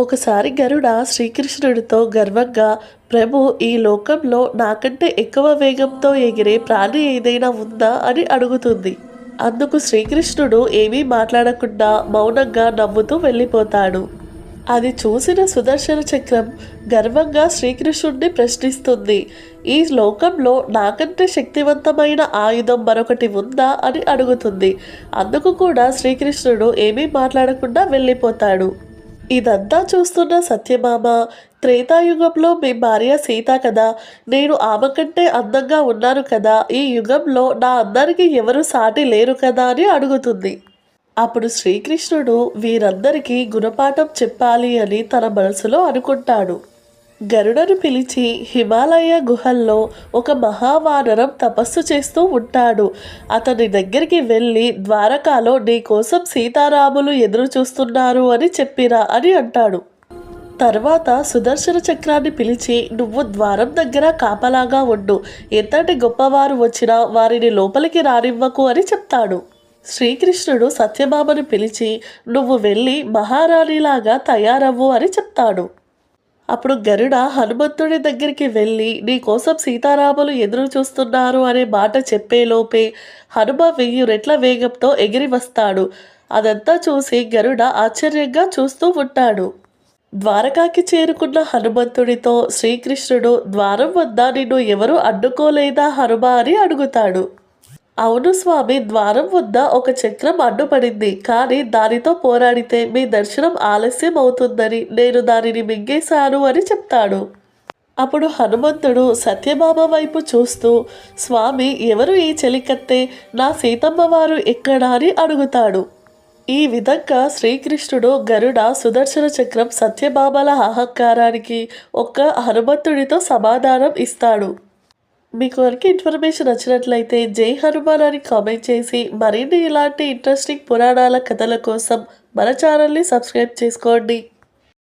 ఒకసారి గరుడ శ్రీకృష్ణుడితో గర్వంగా ప్రభు ఈ లోకంలో నాకంటే ఎక్కువ వేగంతో ఎగిరే ప్రాణి ఏదైనా ఉందా? అని అడుగుతుంది. అందుకు శ్రీకృష్ణుడు ఏమీ మాట్లాడకుండా మౌనంగా నవ్వుతూ వెళ్ళిపోతాడు. అది చూసిన సుదర్శన చక్రం గర్వంగా శ్రీకృష్ణుడిని ప్రశ్నిస్తుంది. ఈ లోకంలో నాకంటే శక్తివంతమైన ఆయుధం మరొకటి ఉందా? అని అడుగుతుంది. అందుకు కూడా శ్రీకృష్ణుడు ఏమీ మాట్లాడకుండా వెళ్ళిపోతాడు. ఇదంతా చూస్తున్న సత్యభామ త్రేతాయుగంలో మీ భార్య సీత కదా. నేను ఆమె కంటే అందంగా ఉన్నాను కదా. ఈ యుగంలో నా అందరికీ ఎవరు సాటి లేరు కదా అని అడుగుతుంది. అప్పుడు శ్రీకృష్ణుడు వీరందరికీ గుణపాఠం చెప్పాలి అని తన మనసులో అనుకుంటాడు. గరుడను పిలిచి హిమాలయ గుహల్లో ఒక మహావానరం తపస్సు చేస్తూ ఉంటాడు. అతని దగ్గరికి వెళ్ళి ద్వారకాలో నీ కోసం సీతారాములు ఎదురు చూస్తున్నారు అని చెప్పిరా అని అంటాడు. తర్వాత సుదర్శన చక్రాన్ని పిలిచి నువ్వు ద్వారం దగ్గర కాపలాగా ఉండు. ఎంతటి గొప్పవారు వచ్చినా వారిని లోపలికి రానివ్వకు అని చెప్తాడు. శ్రీకృష్ణుడు సత్యభామను పిలిచి నువ్వు వెళ్ళి మహారాణిలాగా తయారవ్వు అని చెప్తాడు. అప్పుడు గరుడ హనుమంతుడి దగ్గరికి వెళ్ళి నీకోసం సీతారాములు ఎదురు చూస్తున్నారు అనే మాట చెప్పేలోపే హనుమ వెయ్యి రెట్ల వేగంతో ఎగిరి వస్తాడు. అదంతా చూసి గరుడ ఆశ్చర్యంగా చూస్తూ ఉంటాడు. ద్వారకాకి చేరుకున్న హనుమంతుడితో శ్రీకృష్ణుడు ద్వారం వద్ద నిన్ను ఎవరు అడ్డుకోలేదా హనుమ? అని అడుగుతాడు. అవును స్వామి ద్వారం వద్ద ఒక చక్రం అడ్డుపడింది. కానీ దానితో పోరాడితే మీ దర్శనం ఆలస్యం అవుతుందని నేను దానిని మింగేశాను అని చెప్తాడు. అప్పుడు హనుమంతుడు సత్యభామ వైపు చూస్తూ స్వామి ఎవరు ఈ చెలికత్తే? నా సీతమ్మ వారు ఎక్కడా? అని అడుగుతాడు. ఈ విధంగా శ్రీకృష్ణుడు గరుడ సుదర్శన చక్రం సత్యభామల అహంకారానికి ఒక్క హనుమంతుడితో సమాధానం ఇస్తాడు. మీకు వరకు ఇన్ఫర్మేషన్ నచ్చినట్లయితే జై హనుమాన్ అని కామెంట్ చేసి మరిన్ని ఇలాంటి ఇంట్రెస్టింగ్ పురాణాల కథల కోసం మన ఛానల్ని సబ్స్క్రైబ్ చేసుకోండి.